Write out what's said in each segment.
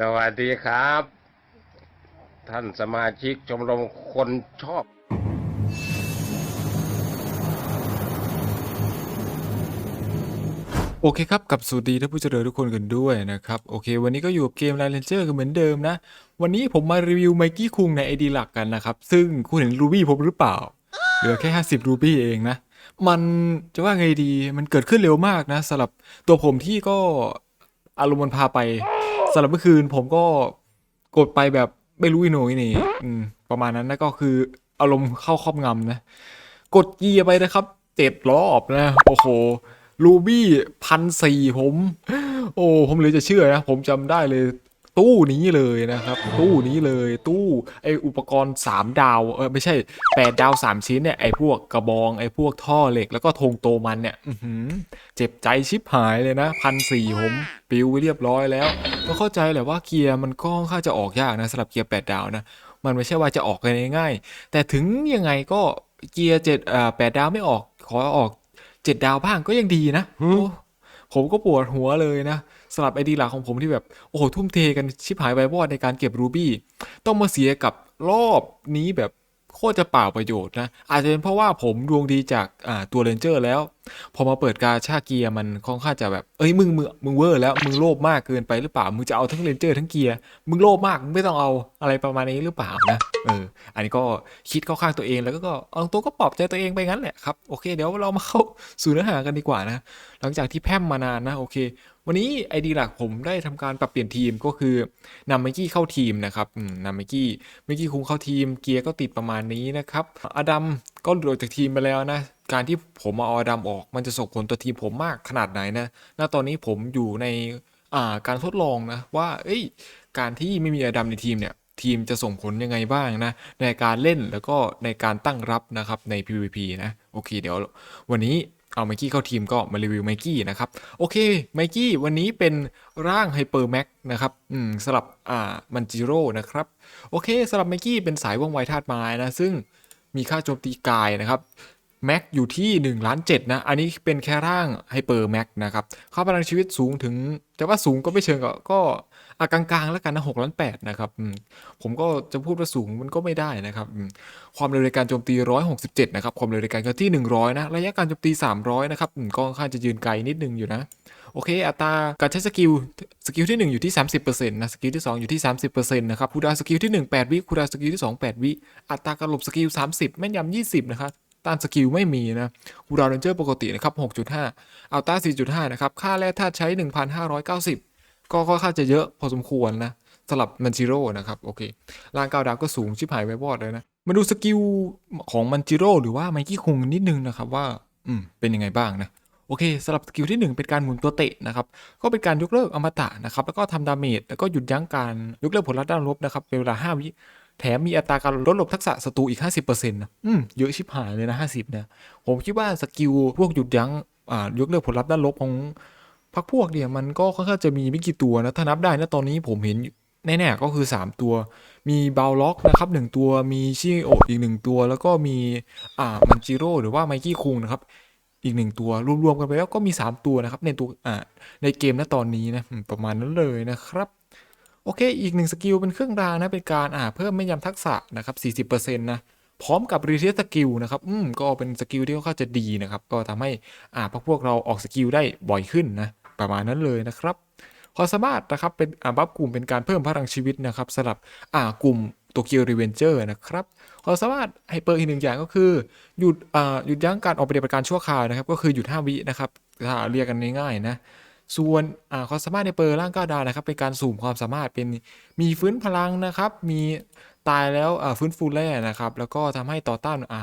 สวัสดีครับ ท่านสมาชิกชมรมคนชอบ โอเคครับกับสวัสดีท่านผู้เจริญทุกคนกันด้วยนะครับ โอเค วันนี้ก็อยู่กับเกม l ล n เจอร์กันเหมือนเดิมนะ วันนี้ผมมารีวิวไมกี้คุงในไอดีหลักกันนะครับ ซึ่งคุณเห็นรูบี้ผมหรือเปล่า เหลือแค่ 50 รูบี้เองนะ มันจะว่าไงดีมันเกิดขึ้นเร็วมากนะสำหรับตัวผมที่ก็อารมณ์มันพาไป สำหรับเมื่อคืนผมก็กดไปแบบไม่รู้อีโนอีเหนี่ประมาณนั้นนะก็คืออารมณ์เข้าครอบงำนะ กดเกียร์ไปนะครับเจ็ดรอบนะ โอ้โหลูบี้พันสี่ผม โอ้ผมเลยจะเชื่อนะ ผมจำได้เลย ตู้นี้เลยนะครับ ตู้นี้เลยตู้ไออุปกรณ์3ดาวเออไม่ใช่8ดาว 3 ชิ้นเนี่ยไอพวกกระบองไอพวกท่อเหล็กแล้วก็ธงโตมันเนี่ยอื้อหือเจ็บใจชิบหายเลยนะพันสี่ผมปิวไปเรียบร้อยแล้วก็เข้าใจแหละว่าเกียร์มันก็ค่อนข้างจะออกยากนะสำหรับเกียร์8ดาวนะมันไม่ใช่ว่าจะออกกันง่ายๆแต่ถึงยังไงก็เกียร์เจ็ดอ่าแปดดาวไม่ออกขอออกเจ็ดดาวบ้างก็ยังดีนะโอ้ ผมก็ปวดหัวเลยนะสำหรับไอดีหลักของผมที่แบบ โอ้โหทุ่มเทกันชิบหายไปวอดในการเก็บรูบี้ต้องมาเสียกับรอบนี้แบบ โคตรจะเปล่าประโยชน์นะ อาจจะเป็นเพราะว่าผมดวงดีจากอ่าตัวเรนเจอร์แล้ว พอมาเปิดกาชาเกียร์มันค่อนข้างจะแบบ เอ้ยมึงมึงมึงเวอร์แล้ว มึงโลภมากเกินไปหรือเปล่า มึงจะเอาทั้งเรนเจอร์ทั้งเกียร์ มึงโลภมาก มึงไม่ต้องเอาอะไรประมาณนี้หรือเปล่านะ เออ อันนี้ก็คิดเข้าข้างตัวเองแล้วก็ก็เอาตัวก็ปลอบใจตัวเองไปงั้นแหละครับ โอเค เดี๋ยวเรามาเข้าสู่เนื้อหากันดีกว่านะ หลังจากที่แพมมานานนะ โอเค วันนี้ไอดีหลักผมได้ทำการปรับเปลี่ยนทีมก็คือนำไมกี้เข้าทีมนะครับนำไมกี้ไมกี้คุงเข้าทีม เกียร์ก็ติดประมาณนี้นะครับอดัมก็หลุดออกจากทีมไปแล้วนะ การที่ผมเอาอดัมออกมันจะส่งผลต่อทีมผมมากขนาดไหนนะณตอนนี้ผมอยู่ในาการทดลองนะว่าเอ้ยการที่ไม่มีอดัมในทีมเนี่ยทีมจะส่งผลยังไงบ้างนะ ในการเล่นแล้วก็ในการตั้งรับนะครับใน PVP นะ โอเค เดี๋ยววันนี้ เอาไมกี้เข้าทีมก็มารีวิวไมกี้นะครับ โอเคไมกี้วันนี้เป็นร่างไฮเปอร์แม็กนะครับอืมสลับอ่ามันจิโร่นะครับ โอเคสำหรับไมกี้เป็นสายว่องไวธาตุไม้นะ ซึ่งมีค่าโจมตีกายนะครับแม็กอยู่ที่1ล้าน7นะ อันนี้เป็นแค่ร่างไฮเปอร์แม็กนะครับค่าพลังชีวิตสูงถึง แต่ว่าสูงก็ไม่เชิงก็ก็ อากลางๆแล้วกันนะ6ล้าน8นะครับผมก็จะพูดว่าสูงมันก็ไม่ได้นะครับความเร็วในการโจมตี167นะครับความเร็วในการเคลื่อนที่100นะระยะการโจมตี300นะครับก็ค่อนข้างจะยืนไกลนิดนึงอยู่นะโอเค อัตราการใช้สกิล สกิลที่ 1 อยู่ที่ 30%นะ สกิลที่ 2 อยู่ที่ 30%นะครับคูดาสกิลที่ 1 8 วิคูดาสกิลที่ 2 8 วิ อัตราการหลบสกิล 30 แม่นยำ20 นะครับต้านสกิลไม่มีนะคูดาเรนเจอร์ปกตินะครับ 6.5 อัลต้า4.5 นะครับ ค่าแร่ธาตุใช้ 1,590 ก็ค่อนข้างจะเยอะพอสมควรนะสำหรับมันจิโร่นะครับโอเคร่างเก้าดาวก็สูงชิบหายไปวอดเลยนะ มาดูสกิลของมันจิโร่หรือว่าไมกี้คุงนิดนึงนะครับว่าอืมเป็นยังไงบ้างนะโอเคสำหรับสกิลที่ 1 เป็นการหมุนตัวเตะนะครับก็เป็นการยกเลิกอมตะนะครับแล้วก็ทำดาเมจแล้วก็หยุดยั้งการยกเลิกผลลัพธ์ด้านลบนะครับเป็นเวลา 5 วิแถมมีอัตราการลดหลบทักษะศัตรูอีก 50%นะอืมเยอะชิบหายเลยนะ 50เนี่ยผมคิดว่าสกิลพวกหยุดยั้งอ่ายกเลิกผลลัพธ์ด้านลบของ พรรคพวกเนี่ยมันก็ค่อนข้างจะมีไม่กี่ตัวนะถ้านับได้นะตอนนี้ผมเห็นแน่ๆก็คือ 3 ตัว มีบาลล็อกนะครับหนึ่งตัวมีชิโออีกหนึ่งตัว แล้วก็มีอ่ามันจิโร่หรือว่าไมกี้คุงนะครับอีกหนึ่งตัวรวมๆกันไปแล้วก็มี 3 ตัวนะครับในตัวอ่าในเกมณตอนนี้นะประมาณนั้นเลยนะครับโอเค อีกหนึ่งสกิลเป็นเครื่องรางนะ เป็นการอ่าเพิ่มแม่นยำทักษะนะครับ 40%นะ พร้อมกับรีเทสสกิลนะครับ อืม ก็เป็นสกิลที่ค่อนข้างจะดีนะครับ ก็ทำให้อ่าพวกพวกเราออกสกิลได้บ่อยขึ้นนะ ประมาณนั้นเลยนะครับความสามารถนะครับเป็นอ่าบัฟกลุ่มเป็นการเพิ่มพลังชีวิตนะครับสำหรับอ่ากลุ่มโตเกียวรีเวนเจอร์นะครับความสามารถไฮเปอร์อีกหนึ่งอย่างก็คือ หยุดอ่าหยุดยั้งการออกปฏิบัติการชั่วคราวนะครับ ก็คือหยุด 5 วินะครับถ้าเรียกกันง่ายๆนะส่วนอ่าความสามารถในเปอร์ร่างก้าวดาวนะครับเป็นการสุ่มความสามารถเป็นมีฟื้นพลังนะครับ มีตายแล้วอ่าฟื้นฟูแร่นะครับ แล้วก็ทำให้ต่อต้านอ่า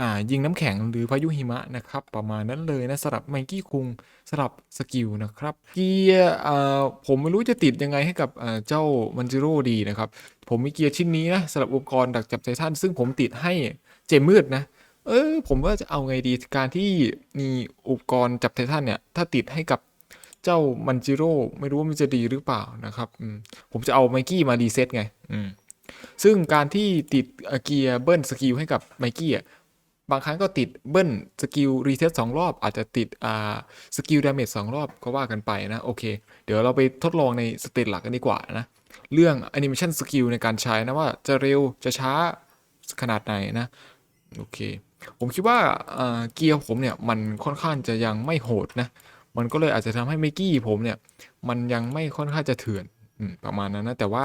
อ่ายิงน้ำแข็งหรือพายุหิมะนะครับ ประมาณนั้นเลยนะสำหรับไมกี้คุงสำหรับสกิลนะครับเกียร์อ่าผมไม่รู้จะติดยังไงให้กับอ่าเจ้ามันจิโร่ดีนะครับ ผมมีเกียร์ชิ้นนี้นะสำหรับอุปกรณ์ดักจับไททันซึ่งผมติดให้เจมืดนะเออผมว่าจะเอาไงดีการที่มีอุปกรณ์จับไททันเนี่ยถ้าติดให้กับเจ้ามันจิโร่ไม่รู้ว่ามันจะดีหรือเปล่านะครับผมจะเอาไมกี้มารีเซ็ตไงซึ่งการที่ติดเอ่อเกียร์เบิ้ลสกิลให้กับไมกี้อะ บางครั้งก็ติดเบิ้ลสกิลรีเซ็ตสองรอบ อาจจะติดอ่าสกิลดาเมจสองรอบก็ว่ากันไปนะ โอเค เดี๋ยวเราไปทดลองในสเตจหลักกันดีกว่านะ เรื่อง Animation Skill ในการใช้นะว่าจะเร็วจะช้าขนาดไหนนะ โอเค ผมคิดว่าเกียร์ผมเนี่ย มันค่อนข้างจะยังไม่โหดนะ มันก็เลยอาจจะทำให้เมกกี้ผมเนี่ย มันยังไม่ค่อนข้างจะเถื่อนอประมาณนั้นนะ แต่ว่า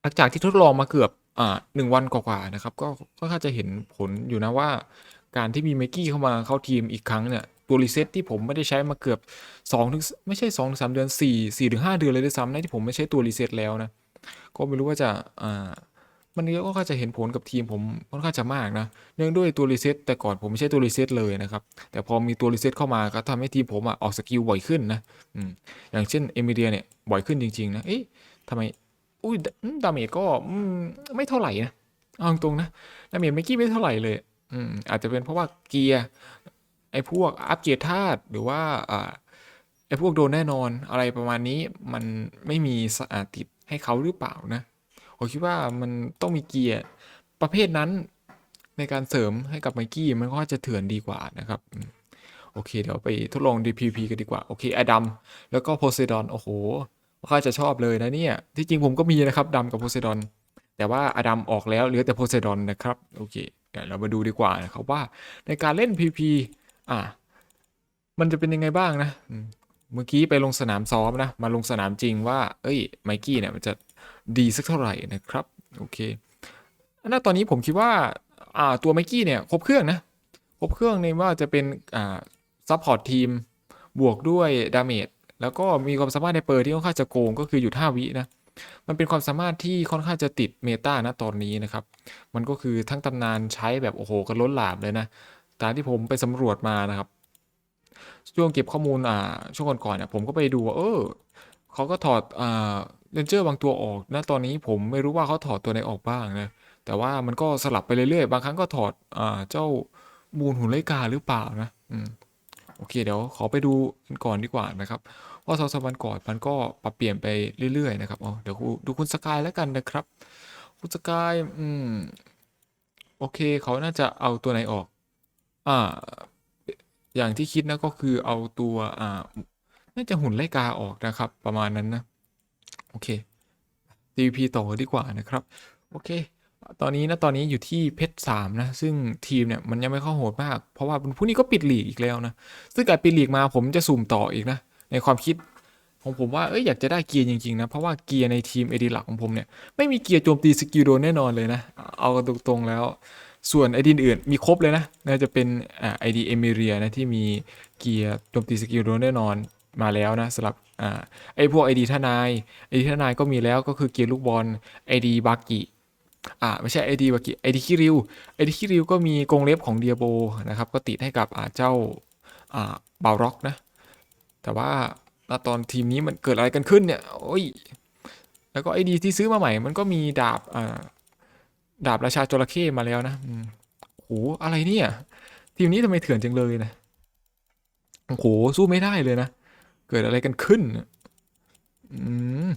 หลังจากที่ทดลองมาเกือบ อ่าหนึ่งวันกว่าๆนะครับก็ก็ค่อนข้างจะเห็นผลอยู่นะว่า การที่มีเมกกี้เข้ามาเข้าทีมอีกครั้งเนี่ยตัวรีเซ็ตที่ผมไม่ได้ใช้มาเกือบ2ถึงไม่ใช่2ถึง3เดือน 4 4ถึง5เดือนเลยด้วยซ้ำนะที่ผมไม่ใช้ตัวรีเซ็ตแล้วนะ ก็ไม่รู้ว่าจะอ่ามันก็ค่าจะเห็นผลกับทีมผมค่อนข้างจะมากนะเนื่องด้วยตัวรีเซ็ตแต่ก่อนผมไม่ใช่ตัวรีเซ็ตเลยนะครับ แต่พอมีตัวรีเซ็ตเข้ามาก็ทำให้ทีมผมอะออกสกิลบ่อยขึ้นนะอืมอย่างเช่นเอมิเดียเนี่ยบ่อยขึ้นจริงๆนะเอ๊ะทำไม อุ้ยดาเมจก็ไม่เท่าไหร่นะเอาตรงนะดาเมจเมื่อกี้ไม่เท่าไหร่เลยอืมอาจจะเป็นเพราะว่าเกียร์ไอ้พวกอัปเกียรดธาตุหรือว่าอ่าไอ้พวกโดนแน่นอนอะไรประมาณนี้มันไม่มีสะอาดติดให้เขาหรือเปล่านะผมคิดว่ามันต้องมีเกียร์ประเภทนั้นในการเสริมให้กับไมกี้มันก็จะเถื่อนดีกว่านะครับโอเค เดี๋ยวไปทดลอง DPP กันดีกว่า โอเคอดัมแล้วก็โพไซดอน โอ้โห ข้าจะชอบเลยนะเนี่ย ที่จริงผมก็มีนะครับดำกับโพไซดอน แต่ว่าอดัมออกแล้วเหลือแต่โพไซดอนนะครับ โอเคเดี๋ยวเรามาดูดีกว่านะครับว่าในการเล่น PP อะมันจะเป็นยังไงบ้างนะ เมื่อกี้ไปลงสนามซ้อมนะ มาลงสนามจริงว่า เอ้ย ไมกี้เนี่ยมันจะดีสักเท่าไหร่นะครับ โอเคอันนั้ตอนนี้ผมคิดว่าอ่าตัวไมกี้เนี่ยครบเครื่องนะ ครบเครื่องในว่าจะเป็นอ่าซัพพอร์ตทีมบวกด้วยดาเมจ แล้วก็มีความสามารถในเปิดที่ค่อนข้างจะโกงก็คือหยุด5วินะมันเป็นความสามารถที่ค่อนข้างจะติดเมตานะตอนนี้นะครับ มันก็คือทั้งตำนานใช้แบบโอ้โหกันล้นหลามเลยนะตามที่ผมไปสำรวจมานะครับ ช่วงเก็บข้อมูลอ่าช่วงก่อนๆเนี่ยผมก็ไปดูว่าเออเขาก็ถอดอ่าเรนเจอร์บางตัวออกนะตอนนี้ผมไม่รู้ว่าเขาถอดตัวไหนออกบ้างนะแต่ว่ามันก็สลับไปเรื่อยๆ บางครั้งก็ถอดอ่าเจ้ามูลหุ่นไลกาหรือเปล่านะ อืมโอเคเดี๋ยวขอไปดูกันก่อนดีกว่านะครับเพราสองสามวันก่อนมันก็ปรับเปลี่ยนไปเรื่อยๆนะครับอ๋อเดี๋ยวดูคุณสกายแล้วกันนะครับ คุณสกายอืมโอเคเขาน่าจะเอาตัวไหนออก อ่า อย่างที่คิดนะก็คือเอาตัวอ่าน่าจะหุ่นไล่กาออกนะครับ ประมาณนั้นนะ โอเค DVP ต่อดีกว่านะครับ โอเค ตอนนี้นะตอนนี้อยู่ที่เพชรสามนะ ซึ่งทีมเนี่ยมันยังไม่เข้าโหดมาก เพราะว่าพรุ่งนี้ก็ปิดหลีกอีกแล้วนะ ซึ่งการปิดลีกมาผมจะสุ่มต่ออีกนะ ในความคิดของผมว่าเอ้ยอยากจะได้เกียร์จริงๆนะ เพราะว่าเกียร์ในทีมเอดีหลักของผมเนี่ยไม่มีเกียร์โจมตีสกิลโดนแน่นอนเลยนะ เอากันตรงๆแล้ว ส่วนไอดีอื่นมีครบเลยนะน่าจะเป็นไอดีเอมิเรียนะที่มีเกียร์โจมตีสกิลโดนแน่นอนมาแล้วนะสำหรับอไอพวกไอดีทนายไอดีทนายก็มีแล้วก็คือเกียร์ลูกบอลไอดีบากิ อ่าไม่ใช่ไอดีบากิไอดีคิริวไอดีคิริวก็มีกรงเล็บของเดียโบนะครับ ก็ติดให้กับอ่าเจ้าอ่าบาร็อกนะ แต่ว่าณตอนทีมนี้มันเกิดอะไรกันขึ้นเนี่ยโอ้ยแล้วก็ไอดีที่ซื้อมาใหม่ มันก็มีดาบอ่าดาบราชาจระเข้มาแล้วนะโอืมโหอะไรเนี่ย ทีมนี้ทำไมเถื่อนจังเลยนะโอ้โหสู้ไม่ได้เลยนะ เกิดอะไรกันขึ้นอืม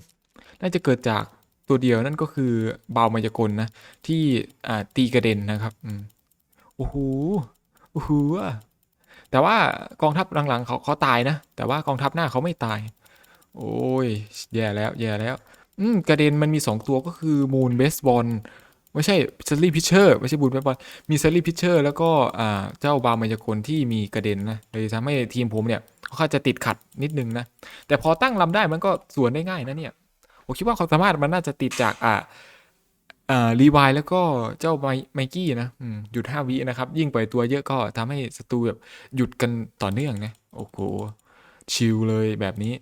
น่าจะเกิดจาก ตัวเดียวนั่นก็คือเบามายากลนะ ที่อ่าตีกระเด็นนะครับอืมโอ้โหโอ้โหแต่ว่ากองทัพหลังๆเขาเขาตายนะ แต่ว่ากองทัพหน้าเขาไม่ตาย โอ้ยแย่แล้วแย่แล้ว อืมกระเด็นมันมี 2 ตัวก็คือมูนเบสบอลไม่ใช่เซลลี่พิชเชอร์ไม่ใช่บูนเบสบอลมีเซลลี่พิชเชอร์แล้วก็อ่าเจ้าบามายากลที่มีกระเด็นนะเลยทำให้ทีมผมเนี่ยเขาจะติดขัดนิดนึงนะ แต่พอตั้งลำได้มันก็สวนได้ง่ายนะเนี่ย ผมคิดว่าความสามารถมันน่าจะติดจากอ่าอ่ารีวายแล้วก็เจ้าไมไมกี้นะหยุด5วินะครับ ยิ่งปล่อยตัวเยอะก็ทำให้ศัตรูแบบหยุดกันต่อเนื่องนะ โอ้โห ชิลเลยแบบนี้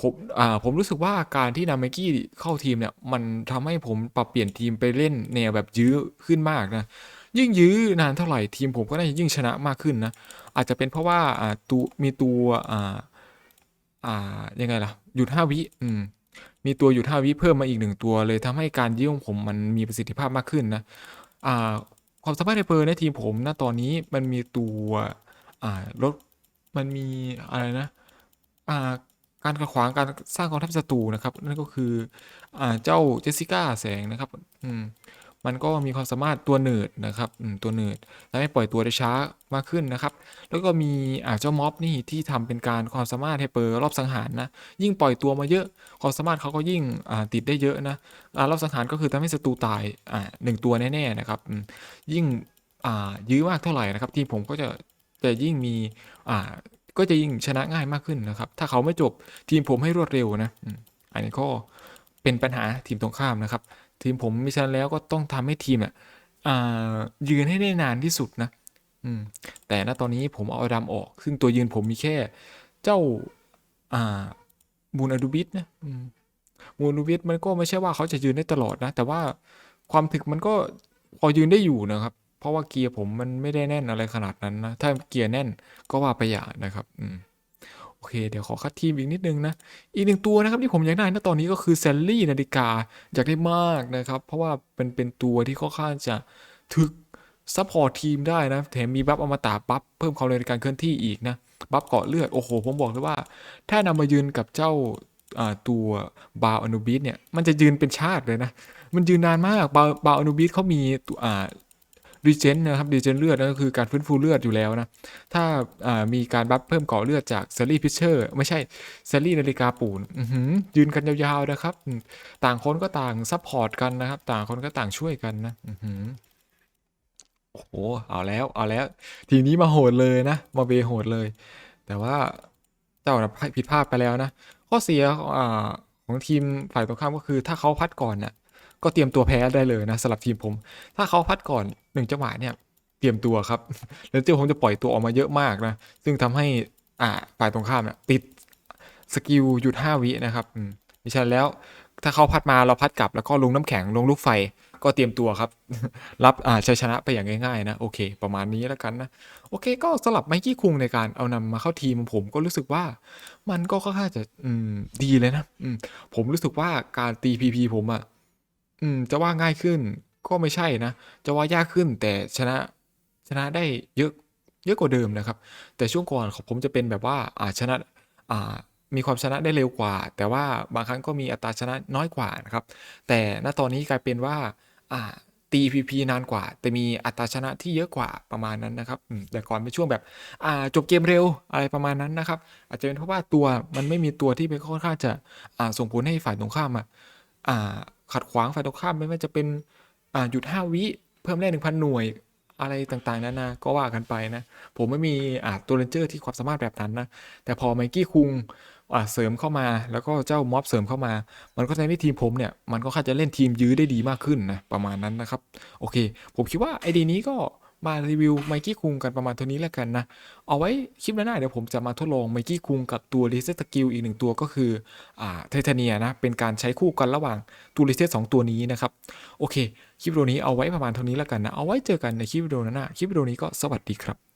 ผมอ่าผมรู้สึกว่าการที่นาไมกี้เข้าทีมเนี่ย มันทำให้ผมปรับเปลี่ยนทีมไปเล่นแนวแบบยื้อขึ้นมากนะ ยิ่งยื้อนานเท่าไหร่ทีมผมก็น่าจะยิ่งชนะมากขึ้นนะ อาจจะเป็นเพราะว่าอ่าตัวมีตัวอ่าอ่ายังไงล่ะ หยุดห้าวิอืม มีตัวอยู่ท่าวิเพิ่มมาอีกหนึ่งตัว เลยทำให้การยื้อของผมมันมีประสิทธิภาพมากขึ้นนะอ่าความสามารถในเพลในทีมผมณตอนนี้มันมีตัวอ่ารถมันมีอะไรนะอ่าการขัดขวางการสร้างกองทัพศัตรูนะครับ นั่นก็คืออ่าเจ้าเจสสิก้าแสงนะครับ อืม มันก็มีความสามารถตัวเนิร์ดนะครับตัวเนิร์ดทำให้ปล่อยตัวได้ช้ามากขึ้นนะครับ แล้วก็มีอาเจ้าม็อบนี่ที่ทำเป็นการความสามารถให้เปิดรอบสังหารนะ ยิ่งปล่อยตัวมาเยอะ ความสามารถเขาก็ยิ่งติดได้เยอะนะรอบสังหารก็คือทำให้ศัตรูตายหนึ่งตัวแน่ๆนะครับ ยิ่งยื้อมากเท่าไหร่นะครับ ทีมผมก็จะจะยิ่งมีก็จะยิ่งชนะง่ายมากขึ้นนะครับ ถ้าเขาไม่จบทีมผมให้รวดเร็วนะอันนี้ก็ เป็นปัญหาทีมตรงข้ามนะครับ ทีมผมมิฉะนั้นแล้วก็ต้องทำให้ทีมอะอ่ายืนให้ได้นานที่สุดนะอืมแต่ณตอนนี้ผมเอาอดัมออก ซึ่งตัวยืนผมมีแค่ เจ้าอ่ามูนอดูบิสนะมมูนอดูบิสมันก็ไม่ใช่ว่าเขาจะยืนได้ตลอดนะ แต่ว่าความถึกมันก็พอยืนได้อยู่นะครับ เพราะว่าเกียร์ผมมันไม่ได้แน่นอะไรขนาดนั้นนะ ถ้าเกียร์แน่นก็ว่าไปอย่างนะครับ อืม โอเค เดี๋ยวขอคัดทีมอีกนิดนึงนะ อีกหนึ่งตัวนะครับที่ผมอยากได้นะตอนนี้ก็คือแซลลี่นาฬิกาอยากได้มากนะครับ เพราะว่าเป็นเป็นตัวที่ค่อนข้างจะถึกซัพพอร์ตทีมได้นะแถมมีบัฟอมตะบัฟเพิ่มความเร็วในการเคลื่อนที่อีกนะ บัฟเกาะเลือด โอ้โห ผมบอกเลยว่า ถ้านำมายืนกับเจ้าตัวบาอนูบิสเนี่ย มันจะยืนเป็นชาติเลยนะ มันยืนนานมาก บาบาอนูบิสเขามีตัวอ่า รีเจนนะครับรีเจนเลือดนั่นก็คือการฟื้นฟูเลือดอยู่แล้วนะ ถ้าามีการบัฟเพิ่มกาะเลือดจากเซลลี่พิชเชอร์ไม่ใช่เซลลี่นาฬิกาปูนยืนกันยาวๆนะครับ ต่างคนก็ต่างซัพพอร์ตกันนะครับ ต่างคนก็ต่างช่วยกันนะโอ้โหเอาแล้วเอาแล้ว ทีนี้มาโหดเลยนะมาเบโหดเลย แต่ว่าเจ้านะผิดพลาดไปแล้วนะข้อเสียอของทีมฝ่ายตรงข้ามก็คือถ้าเขาพัดก่อนน่ะ ก็เตรียมตัวแพ้ได้เลยนะสำหรับทีมผม ถ้าเขาพัดก่อนหนึ่งจังหวะเนี่ยเตรียมตัวครับแล้วเจ้าผมจะปล่อยตัวออกมาเยอะมากนะซึ่งทำให้อ่าฝ่ายตรงข้ามเนี่ยติดสกิลหยุด5วินะครับอืมดิฉันแล้วถ้าเขาพัดมาเราพัดกลับแล้วก็ลงน้ำแข็งลงลูกไฟก็เตรียมตัวครับ รับอ่าชัยชนะไปอย่างง่ายๆนะ โอเค ประมาณนี้แล้วกันนะ โอเค ก็สลับไมกี้คุงในการเอานำมาเข้าทีมของผมก็รู้สึกว่า มันก็ค่อนข้างจะอืมดีเลยนะอืมผมรู้สึกว่าการตีพีพีผมอะ่ะ อืม จะว่าง่ายขึ้นก็ไม่ใช่นะ จะว่ายากขึ้นแต่ชนะชนะได้เยอะเยอะกว่าเดิมนะครับ แต่ช่วงก่อนของผมจะเป็นแบบว่าอ่าชนะอ่ามีความชนะได้เร็วกว่า แต่ว่าบางครั้งก็มีอัตราชนะน้อยกว่านะครับ แต่ณตอนนี้กลายเป็นว่าอ่าตีพีพีนานกว่า แต่มีอัตราชนะที่เยอะกว่าประมาณนั้นนะครับแต่ก่อนเป็นช่วงแบบอ่าจบเกมเร็วอะไรประมาณนั้นนะครับ อาจจะเป็นเพราะว่าตัวมันไม่มีตัวที่เป็นค่อนข้างจะอ่าส่งผลให้ฝ่ายตรงข้ามอะอ่า ขัดขวางฝ่ายตรงข้ามไม่ว่าจะเป็นอ่าหยุด 5 วิเพิ่มแร่1,000 หน่วยอะไรต่างๆนานาก็ว่ากันไปนะ ผมไม่มีอ่าตัวเลนเจอร์ที่ความสามารถแบบนั้นนะ แต่พอไมกี้คุงอ่าเสริมเข้ามา แล้วก็เจ้าม็อบเสริมเข้ามา มันก็ทำให้ทีมผมเนี่ย มันก็ค่าจะเล่นทีมยื้อได้ดีมากขึ้นนะ ประมาณนั้นนะครับ โอเค ผมคิดว่าไอเดียนี้ก็ มารีวิวไมกี้คุงกันประมาณเท่านี้แล้วกันนะ เอาไว้คลิปหน้าเดี๋ยวผมจะมาทดลองไมกี้คุงกับตัวรีเซ็ตสกิลอีกหนึ่งตัวก็คืออ่าไทเทเนียนะ เป็นการใช้คู่กันระหว่างตัวรีเซ็ตสองตัวนี้นะครับ โอเค คลิปวิดีโอนี้เอาไว้ประมาณเท่านี้แล้วกันนะ เอาไว้เจอกันในคลิปวิดีโอหน้าคลิปวิดีโอนี้ก็สวัสดีครับ